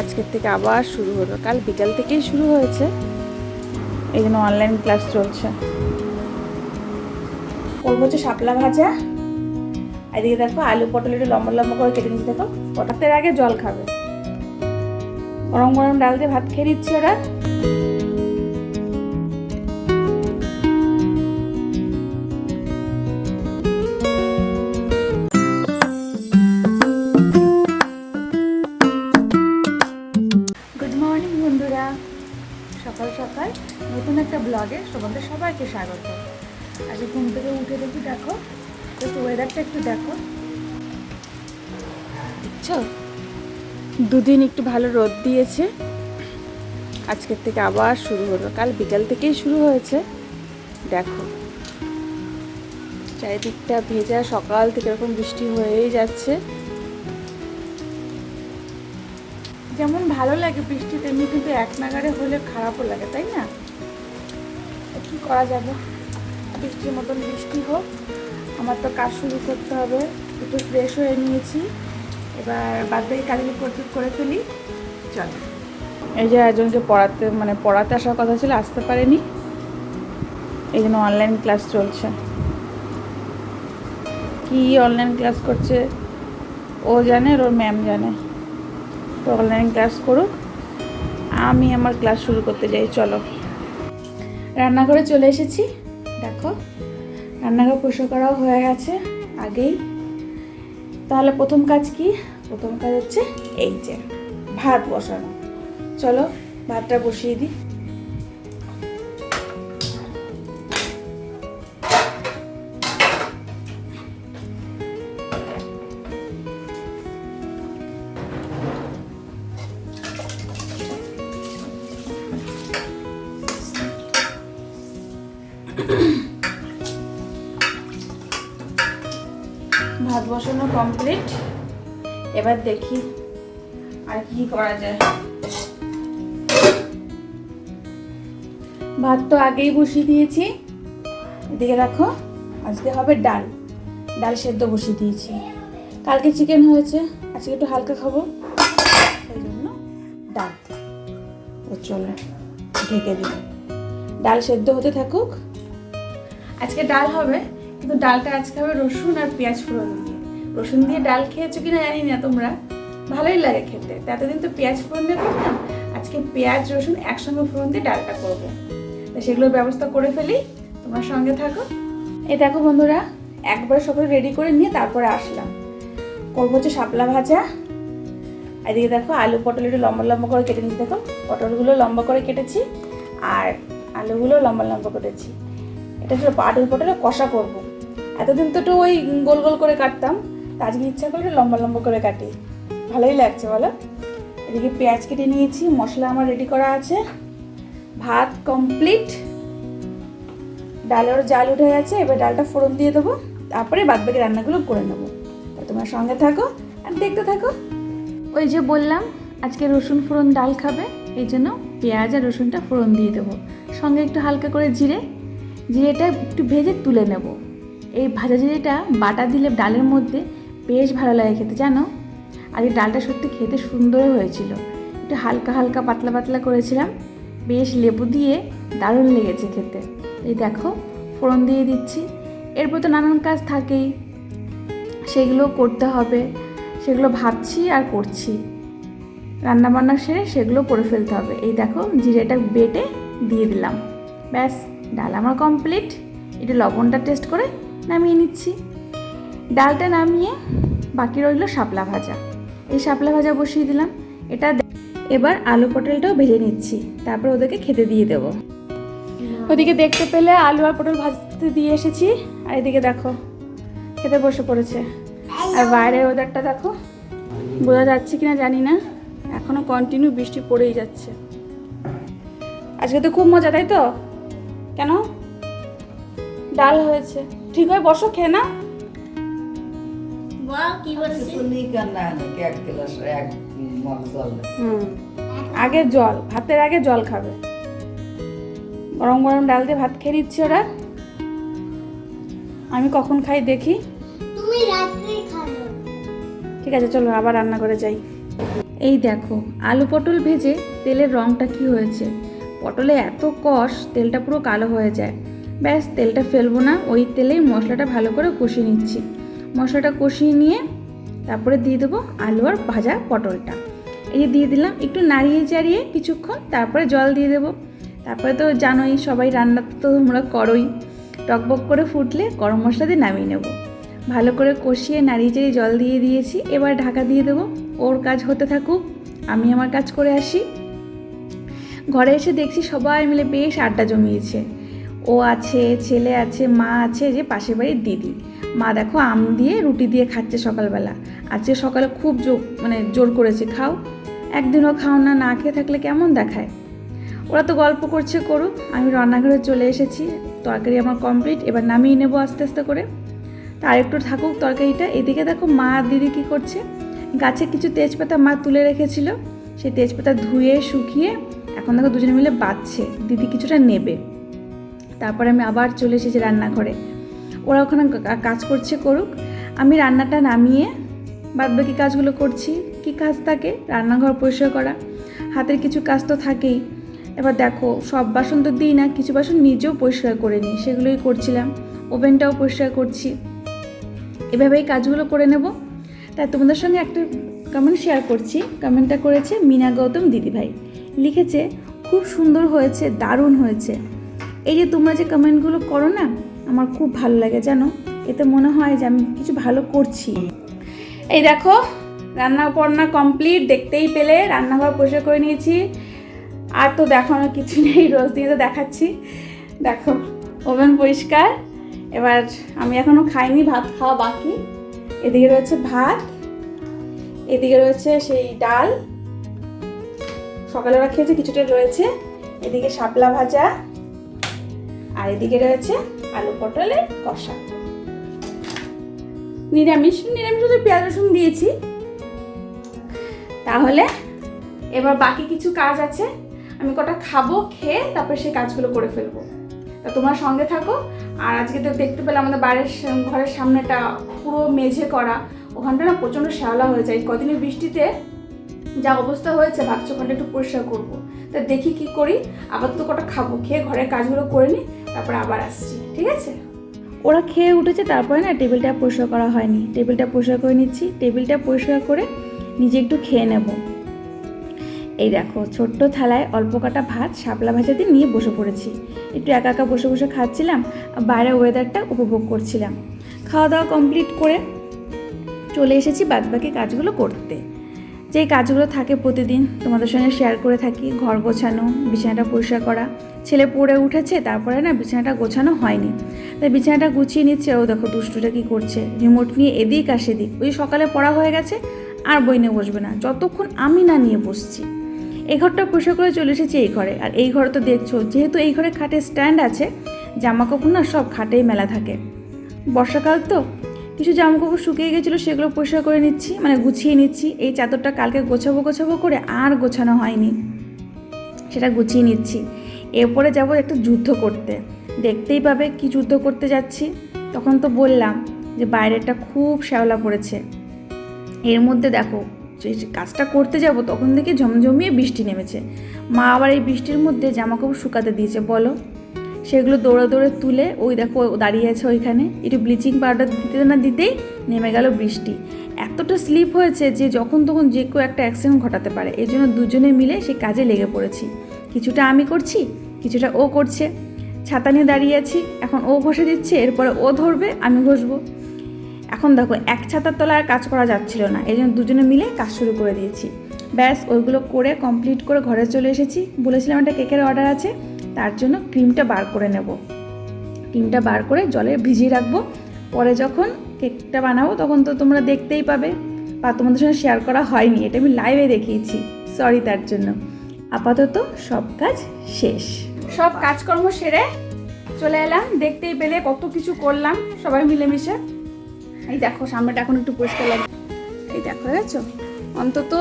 আজকের থেকে আবার শুরু হলো। কাল বিকাল থেকেই শুরু হয়েছে। এই জন্য অনলাইন ক্লাস চলছে। করব হচ্ছে শাপলা ভাজা। এদিকে দেখো আলু পটল একটু লম্বা লম্বা করে কেটে নিচ্ছে দেখো। পটাতের আগে জল খাবে। গরম গরম ডাল দিয়ে ভাত খেয়ে দিচ্ছি ওরা। দেখি। একটু ওয়েদারটা একটু দেখো। বুঝছ? দুদিন একটু ভালো রোদ দিয়েছে। আজকের থেকে আবার শুরু হলো। কাল বিকাল থেকেই শুরু হয়েছে। দেখো। চারিদিকটা ভেজা সকাল থেকে এরকম বৃষ্টি হয়েই যাচ্ছে। যেমন ভালো লাগে বৃষ্টি তেমনি কিন্তু এক নাগারে হলে খারাপও লাগে তাই না? কি করা যাবে? বৃষ্টির মতন বৃষ্টি হোক, আমার তো কাজ শুরু করতে হবে। একটু ফ্রেশ হয়ে নিয়েছি। এবার বাদ বাকি কাজগুলো করতে করে ফেলি। চল। এই যে একজনকে পড়াতে মানে পড়াতে আসার কথা ছিল, আসতে পারেনি। এই জন্য অনলাইন ক্লাস চলছে। কি অনলাইন ক্লাস করছে? ও জানে ওর ম্যাম জানে। তো অনলাইন ক্লাস করুক। আমি আমার ক্লাস শুরু করতে যাই, চলো। রান্নাঘরে চলে এসেছি। দেখো রান্নাঘর পরিষ্কার করাও হয়ে গেছে আগেই। তাহলে প্রথম কাজ কি? প্রথম কাজ হচ্ছে এই যে ভাত বসানো। চলো ভাতটা বসিয়ে দিই। কমপ্লিট এবার দেখি আর কি করা যায়। ভাত তো আগেই বসিয়ে দিয়েছি। এদিকে রাখো আজকে হবে ডাল। ডাল সেদ্ধ বসিয়ে দিয়েছি। কালকে চিকেন হয়েছে, আজকে একটু হালকা খাব। সেই জন্য ডাল। ও চলো, ঢেকে দিই। ডাল সেদ্ধ হতে থাকুক। আজকে ডাল হবে, কিন্তু ডালটা আজকে হবে রসুন আর পেঁয়াজ ফোড়ন দিয়ে। রসুন দিয়ে ডাল খেয়েছো কিনা জানি না তোমরা। ভালোই লাগে খেতে। এতদিন তো পেঁয়াজ ফোড়ন দিয়ে করতাম, আজকে পেঁয়াজ, রসুন একসঙ্গে ফোড়ন দিয়ে ডালটা করব। তো সেগুলোর ব্যবস্থা করে ফেলি, তোমার সঙ্গে থাকো। এই দেখো বন্ধুরা, একবার সকালে রেডি করে নিয়ে তারপরে আসলাম। করব হচ্ছে শাপলা ভাজা। এদিকে দেখো আলু পটল একটু লম্বা লম্বা করে কেটে নিচ্ছি দেখো, পটলগুলো লম্বা করে কেটেছি আর আলুগুলো লম্বা লম্বা কেটেছি এটা হচ্ছে পাটল পটলে কষা করব। এতদিন তো একটু ওই গোল গোল করে কাটতাম। আজকে ইচ্ছা করলে লম্বা লম্বা করে কাটি। ভালোই লাগছে, বলো? এদিকে পেঁয়াজ কেটে নিয়েছি, মশলা আমার রেডি করা আছে। ভাত কমপ্লিট ডালের জাল উঠে গেছে, এবার ডালটা ফোড়ন দিয়ে দেবো। তারপরে বাদবাকি রান্নাগুলো করে নেব। তোমার সঙ্গে থাকো আর দেখতে থাকো। ওই যে বললাম, আজকে রসুন ফোড়ন ডাল খাবে, এই জন্য পেঁয়াজ আর রসুনটা ফোড়ন দিয়ে দেবো। সঙ্গে একটু হালকা করে জিরে, জিরেটা একটু ভেজে তুলে নেব। এই ভাজা জিরেটা বাটা দিলে ডালের মধ্যে বেশ ভালো লাগে খেতে, জানো? আর এই ডালটা সত্যি খেতে সুন্দর হয়েছিল। একটু হালকা হালকা পাতলা পাতলা করেছিলাম, বেশ লেবু দিয়ে দারুণ লেগেছে খেতে। এই দেখো, ফোড়ন দিয়ে দিচ্ছি। এরপর তো নানান কাজ থাকেই। সেগুলো করতে হবে, সেগুলো ভাবছি আর করছি। রান্না বান্না সেরে সেগুলো করে ফেলতে হবে। এই দেখো, জিরেটা বেটে দিয়ে দিলাম। ব্যাস, ডাল আমার কমপ্লিট। একটু লবণটা টেস্ট করে নামিয়ে নিচ্ছি। ডালটা নামিয়ে বাকি রইল শাপলা ভাজা। এই শাপলা ভাজা বসিয়ে দিলাম। এটা এবার আলু পটলটাও ভেজে নিচ্ছি। তারপর ওদেরকে খেতে দিয়ে দেবো। ওদিকে দেখতে পেলে আলু আর পটল ভাজতে দিয়ে এসেছি। আর এদিকে দেখো, খেতে বসে পড়েছে। আর বাইরের ওয়েদারটা দেখো, বোঝা যাচ্ছে কিনা জানি না। এখনও কন্টিনিউ বৃষ্টি পড়েই যাচ্ছে। আজকে তো খুব মজা, তাই তো? কেন? ডাল হয়েছে। ঠিক হয়ে বসো, খেয়ে না বল কি বলছিস? শুনি কেন নাকি এক গ্লাস এক মগ জল হুম আগে জল ভাতের আগে জল খাবে। গরম গরম ডাল দিয়ে ভাত খেয়ে নিচ্ছে ওরা। আমি কখন খাই দেখি। তুমি রাত্রে খাবে। ঠিক আছে চলো আবার রান্না করে যাই। এই দেখো আলু পটল ভেজে তেলের রঙটা কি হয়েছে? পটলে এত কষ তেলটা পুরো কালো হয়ে যায়। ব্যাস তেলটা ফেলব না ওই তেলেই মশলাটা ভালো করে কষিয়ে নিচ্ছি। মশলাটা কষিয়ে নিয়ে তারপরে দিয়ে দেবো আলু আর ভাজা পটলটা। এই যে দিয়ে দিলাম, একটু নাড়িয়ে চাড়িয়ে কিছুক্ষণ তারপরে জল দিয়ে দেবো। তারপরে তো জানোই সবাই রান্না তো তোমরা করোই। টকবক করে ফুটলে গরম মশলা দিয়ে নামিয়ে নেব। ভালো করে কষিয়ে নাড়িয়ে চাড়িয়ে জল দিয়ে দিয়েছি, এবার ঢাকা দিয়ে দেবো। ওর কাজ হতে থাকুক, আমি আমার কাজ করে আসি। ঘরে এসে দেখছি সবাই মিলে বেশ আড্ডা জমিয়েছে। ও আছে, ছেলে আছে, মা আছে যে পাশের বাড়ির দিদি। মা দেখো আম দিয়ে রুটি দিয়ে খাচ্ছে সকালবেলা। আজকে সকালে খুব জোর মানে জোর করেছে, খাও। একদিনও খাও না না খেয়ে থাকলে কেমন দেখায়? ওরা তো গল্প করছে, করুক। আমি রান্নাঘরে চলে এসেছি, তরকারি আমার কমপ্লিট, এবার নামিয়ে নেব আস্তে আস্তে করে। তা একটু থাকুক তরকারিটা, এদিকে দেখো মা আর দিদি কী করছে। গাছে কিছু তেজপাতা মা তুলে রেখেছিল, সেই তেজপাতা ধুয়ে, শুকিয়ে এখন দেখো দুজনে মিলে বাচ্ছে, দিদি কিছুটা নেবে। তারপরে আমি আবার চলে এসেছি রান্নাঘরে। ওরা ওখানে কাজ করছে করুক। আমি রান্নাটা নামিয়ে বাদবাকি কাজগুলো করছি। কি কাজ থাকে? রান্নাঘর পরিষ্কার করা। হাতের কিছু কাজ তো থাকেই। এবার দেখো, সব বাসন তো দিই না, কিছু বাসন নিজেও পরিষ্কার করে নিই। সেগুলোই করছিলাম। ওভেনটাও পরিষ্কার করছি। এভাবেই কাজগুলো করে নেব। তাই তোমাদের সঙ্গে একটা কমেন্ট শেয়ার করছি। কমেন্টটা করেছে মিনা গৌতম দিদিভাই। লিখেছে, খুব সুন্দর হয়েছে, দারুণ হয়েছে। এই যে তোমরা যে কমেন্টগুলো করো না, আমার খুব ভালো লাগে, জানো? এতে মনে হয় যে আমি কিছু ভালো করছি। এই দেখো, রান্না পড়না কমপ্লিট দেখতেই পেলে, রান্নাঘর পরিষ্কার করে নিয়েছি। আর তো দেখো দেখানোর কিছু নেই, রোজ দিয়ে তো দেখাচ্ছি। দেখো, ওভেন পরিষ্কার। এবার আমি এখনও খাইনি, ভাত খাওয়া বাকি। এদিকে রয়েছে ভাত, এদিকে রয়েছে সেই ডাল। সকালে ওরা খেয়েছে, কিছুটা রয়েছে। এদিকে শাপলা ভাজা। আর এদিকে রয়েছে আলু পটলের কষা। নিরামিষ নিরামিষ শুধু পেঁয়াজ, রসুন দিয়েছি। তাহলে এবার বাকি কিছু কাজ আছে। আমি কটা খাব, খেয়ে তারপরে সেই কাজগুলো করে ফেলব। তা তোমার সঙ্গে থাকো। আর আজকে তো দেখতে পেলে আমাদের বাড়ির ঘরের সামনেটা পুরো মেঝে করা। ওখানটা না প্রচণ্ড শ্যাওলা হয়ে যায়। কদিনের বৃষ্টিতে যা অবস্থা হয়েছে, ভাবছি ওখানটা একটু পরিষ্কার করব। তা দেখি কি করি। আবার তো কটা খাব, খেয়ে ঘরের কাজগুলো করে নিই। তারপরে আবার আসছি, ঠিক আছে? ওরা খেয়ে উঠেছে, তারপরে না টেবিলটা পরিষ্কার করা হয়নি। টেবিলটা পরিষ্কার করে নিচ্ছি, টেবিলটা পরিষ্কার করে নিজে একটু খেয়ে নেব। এই দেখো, ছোট্ট থালায় অল্প কাটা ভাত, শাপলা দিয়ে নিয়ে বসে পড়েছি। একটু একা একা বসে বসে খাচ্ছিলাম, আর বাইরের ওয়েদারটা উপভোগ করছিলাম। খাওয়া দাওয়া কমপ্লিট করে চলে এসেছি বাদবাকি কাজগুলো করতে। যেই কাজগুলো থাকে প্রতিদিন, তোমাদের সঙ্গে শেয়ার করে থাকি। ঘর গোছানো, বিছানাটা পরিষ্কার করা। ছেলে পড়ে উঠেছে, তারপরে না বিছানাটা গোছানো হয়নি। তাই বিছানাটা গুছিয়ে নিচ্ছে, ও দেখো দুষ্টুটা কী করছে। রিমোট নিয়ে এদিক আর সেদিক। ওই সকালে পড়া হয়ে গেছে, আর বই নিয়ে বসবে না। যতক্ষণ আমি না নিয়ে বসছি। এই ঘরটা পরিষ্কার করে চলে এসেছি এই ঘরে। আর এই ঘরে তো দেখছ, যেহেতু এই ঘরে খাটে স্ট্যান্ড আছে জামা কাপড় না সব খাটেই মেলা থাকে। বর্ষাকাল তো কিছু জামা কাপড় শুকিয়ে গেছিল, সেগুলো পরিষ্কার করে নিচ্ছি মানে গুছিয়ে নিচ্ছি। এই চাদরটা কালকে গোছাবো গোছাবো করে আর গোছানো হয়নি। সেটা গুছিয়ে নিচ্ছি। এরপরে যাব একটু যুদ্ধ করতে। দেখতেই পাবে কি যুদ্ধ করতে যাচ্ছি। তখন তো বললাম যে বাইরেটা খুব শ্যাওলা পড়েছে। এর মধ্যে দেখো, যে কাজটা করতে যাব, তখন থেকে ঝমঝমিয়ে বৃষ্টি নেমেছে। মা আবার এই বৃষ্টির মধ্যে জামা কাপড় শুকাতে দিয়েছে, বলো। সেগুলো দৌড়ে দৌড়ে তুলে ওই দেখো দাঁড়িয়ে আছে ওইখানে। একটু ব্লিচিং পাউডার দিতে না দিতেই নেমে গেল বৃষ্টি। এতটা স্লিপ হয়েছে যে যখন তখন যে কেউ একটা অ্যাক্সিডেন্ট ঘটাতে পারে। এই জন্য দুজনে মিলে সেই কাজে লেগে পড়েছি। কিছুটা আমি করছি, কিছুটা ও করছে। ছাতা নিয়ে দাঁড়িয়ে আছি, এখন ও ঘষে দিচ্ছে, এরপরে ও ধরবে, আমি ঘষবো। এখন দেখো, এক ছাতার তলায় আর কাজ করা যাচ্ছিল না। এই জন্য দুজনে মিলে কাজ শুরু করে দিয়েছি। ব্যাস, ওইগুলো করে কমপ্লিট করে ঘরে চলে এসেছি। বলেছিলাম একটা কেকের অর্ডার আছে। তার জন্য ক্রিমটা বার করে নেব। ক্রিমটা বার করে জলে ভিজিয়ে রাখব। পরে যখন কেকটা বানাবো তখন তো তোমরা দেখতেই পাবে বা তোমাদের সঙ্গে শেয়ার করা হয়নি। এটা আমি লাইভে দেখিয়েছি। সরি তার জন্য। আপাতত সব কাজ শেষ। সব কাজকর্ম সেরে চলে এলাম। দেখতেই পেলে কত কিছু করলাম। সবাই মিলেমিশে। এই দেখো, সামনেটা এখন একটু পরিষ্কার লাগে এই দেখো, দেখছ? অন্তত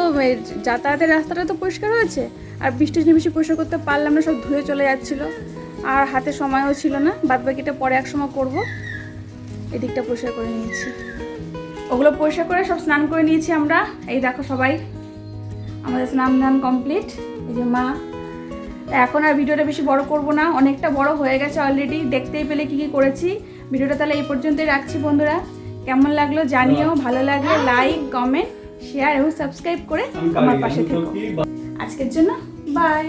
যাতায়াতের রাস্তাটা তো পরিষ্কার হয়েছে। আর বৃষ্টি নিমিশে পরিষ্কার করতে পারলাম না, সব ধুয়ে চলে যাচ্ছিল। আর হাতে সময়ও ছিল না বাদ বাকিটা পরে এক সময় করব। এদিকটা পরিষ্কার করে নিয়েছি। ওগুলো পরিষ্কার করে সব স্নান করে নিয়েছি আমরা। এই দেখো সবাই, আমাদের স্নান দান কমপ্লিট। এই যে মা। এখন আর ভিডিওটা বেশি বড় করব না, অনেকটা বড় হয়ে গেছে অলরেডি দেখতেই পেলে কি কি করেছি। ভিডিওটা তাহলে এই পর্যন্তই রাখছি বন্ধুরা। কেমন লাগল জানিও, ভালো লাগলে লাইক কমেন্ট শেয়ার এবং সাবস্ক্রাইব করে আমার পাশে থেকো। আজকের জন্য বাই